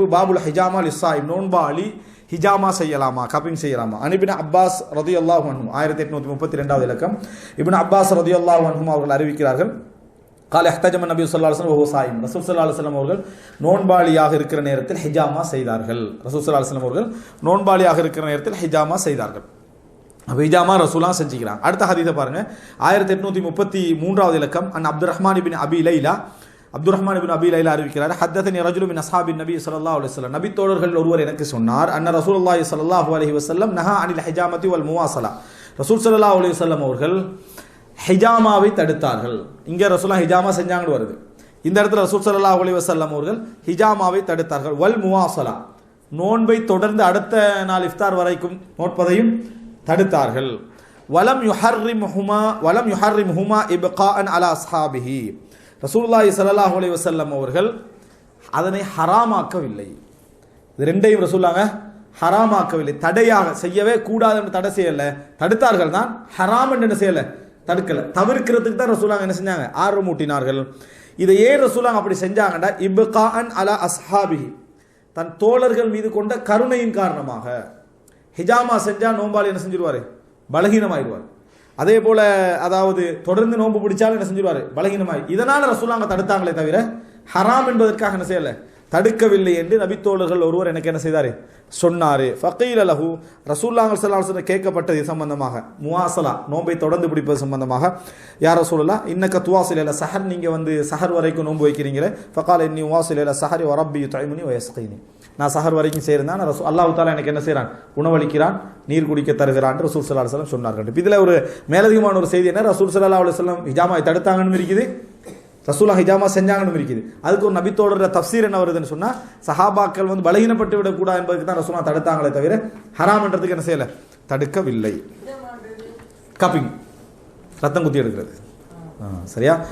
பாபுல் ஹிஜாமா லிஸ்ஸாய் நோன்பாளி ஹிஜாமா செய்யலாமா கப்பிங் செய்யலாமா? அனிபின் அப்பாஸ் ரதி அல்லாஹ் அன்ஹும் ஆயிரத்தி எட்நூத்தி முப்பத்தி ரெண்டாவது இலக்கம். இபின் அப்பாஸ் ரதி அல்லாஹ் அன்ஹும் அவர்கள் அறிவிக்கிறார்கள் கால எஹ்தஜம நபி சொல்லா அலுவலம் ஓ சாயும். ரசூல் சல்லா அலுவலம் அவர்கள் நோன்பாளியாக இருக்கிற நேரத்தில் ஹிஜாமா செய்தார்கள். ரசூல் சல்லா அலுவலம் அவர்கள் நோன்பாளியாக இருக்கிற நேரத்தில் ஹிஜாமா செய்தார்கள். அப்போ ஹிஜாமா ரசூலாம் செஞ்சுக்கிறாங்க அடுத்த ஹதீதை பாருங்க ஆயிரத்தி எட்நூத்தி முப்பத்தி மூன்றாவது இலக்கம். An Abdul Rahman bin Abi Laila Abdul Rahman bin Abi Laila அறிவிக்கிறார் ஹத்தனி ரஜுலு மின் அஸ்ஹாபின் நபி சல்லா அலைஹி நபி தோழர்கள் ஒருவர் எனக்கு சொன்னார் அன்ன ரசூல்லாஹி சல்லாஹூ அலைஹி வசல்லம் நஹா அனில் ஹிஜாமத்தி வல் முவாசலா ரசூல் சல்லா அலி வல்லம் அவர்கள் ஹிஜாமாவை தடுத்தார்கள். இங்கே ரசூலா ஹிஜாமா செஞ்சாங்கன்னு வருது. இந்த இடத்துல ரசூல் சல்லா அலி வசல்லம் அவர்கள் ஹிஜாமாவை தடுத்தார்கள். வல் முவாசலா நோன்பை தொடர்ந்து அடுத்த நாள் இஃப்தார் வரைக்கும் நோட்பதையும் தடுத்தார்கள். வலம் யுஹர்ரிம் ஹுமா வலம் யுஹர்ரிம் ஹுமா இப்கான் அலா அஸ்ஹாபிஹி. ரசூலுல்லாஹி சல்லாஹ் அலி வசல்லம் அவர்கள் அதனை ஹராமாக்கவில்லை. இது ரெண்டையும் ரசூல்லாங்க ஹராமாக்கவில்லை. தடையாக செய்யவே கூடாது என்று தடை செய்யலை. தடுத்தார்கள் தான். ஹராம் என்று என்ன செய்யலை? தடுக்கலை. தவிர்க்கிறதுக்கு தான் ரசூலாங்க என்ன செஞ்சாங்க? ஆர்வம் ஊட்டினார்கள் இதை ஏன் ரசூலாங்க அப்படி செஞ்சாங்கடா? இப்கான் அலா அஸ்ஹாபிஹி. தன் தோழர்கள் மீது கொண்ட கருணையின் காரணமாக. ஹிஜாமா செஞ்சால் நோம்பாளி என்ன செஞ்சிருவார்? பலகீனமாயிடுவார் அதே போல அதாவது தொடர்ந்து நோன்பு பிடிச்சாலும் என்ன செஞ்சிருவாரு? பலகீனமாய். இதனால ரசூலாங்க தடுத்தாங்களே தவிர ஹராம் என்பதற்காக என்ன செய்யலை? தடுக்கவில்லை என்று நபித்தோழர்கள் ஒருவர் எனக்கு என்ன செய்தார்? சொன்னார். ஃபக்கீல் அலஹு ரசூல்லாங்க சல்லாஹ் கேட்கப்பட்டது சம்பந்தமாக. முவாசலா நோன்பை தொடர்ந்து பிடிப்பது சம்பந்தமாக. யார் ரசூலா இன்னக்க துவாசில் இல்லை சஹர் நீங்கள் வந்து சஹர் வரைக்கும் நோன்பு வைக்கிறீங்களே? ஃபக்கால் இன்னி உவாசில் இல்லை சஹரி வரப்பி தைமுனி வயஸ்கைனி. நான் சஹர் வரைக்கும் செய்கிறேன் ரசூ அல்லாஹு தாலா எனக்கு என்ன செய்கிறான் உணவளிக்கிறான் நீர் குடிக்க தருகிறான் ரசூல் சல்லா அலுவலம் சொன்னார்கள். இதில் ஒரு மேலதிகமான ஒரு செய்தி என்ன? ரசூல் சல்லா அலுவலம் ஹிஜாமாவை தடுத்தாங்கன்னு இருக்குது. ரசூலா ஹிஜாமா செஞ்சாங்கன்னு இருக்குது அதுக்கு ஒரு நபித்தோட தப்சீர் என்ன வருதுன்னு சொன்னா சஹாபாக்கள் வந்து பலகீனப்பட்டு விடக்கூடாது என்பதுக்கு தான் ரசூலா தடுத்தாங்களே தவிர ஹராம்ன்றதுக்கு என்ன செய்யல? தடுக்கவில்லை. கப்பிங். ரத்தம் குத்தி எடுக்கிறது. சரியா?